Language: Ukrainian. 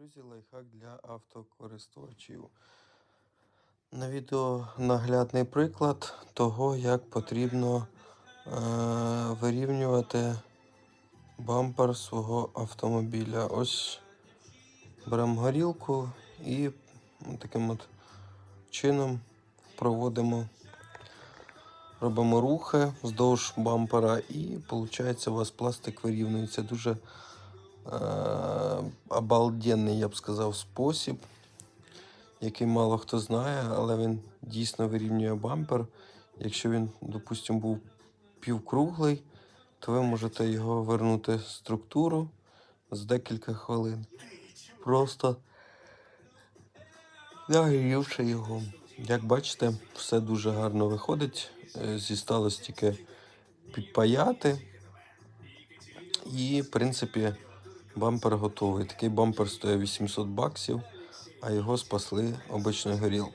Друзі, лайфхак для автокористувачів. На відео наглядний приклад того, як потрібно е- вирівнювати бампер свого автомобіля. Ось беремо горілку і таким от чином проводимо, робимо рухи вздовж бампера, і виходить, у вас пластик вирівнюється дуже обалденний, я б сказав, спосіб, який мало хто знає, але він дійсно вирівнює бампер. Якщо він, допустимо, був півкруглий, то ви можете його вернути в структуру з декілька хвилин. Просто нагрівши його. Як бачите, все дуже гарно виходить. Е, Зісталось тільки підпаяти. І, в принципі, бампер готовий. Такий бампер стоїть 800 баксів, а його спасли обичною горілкою.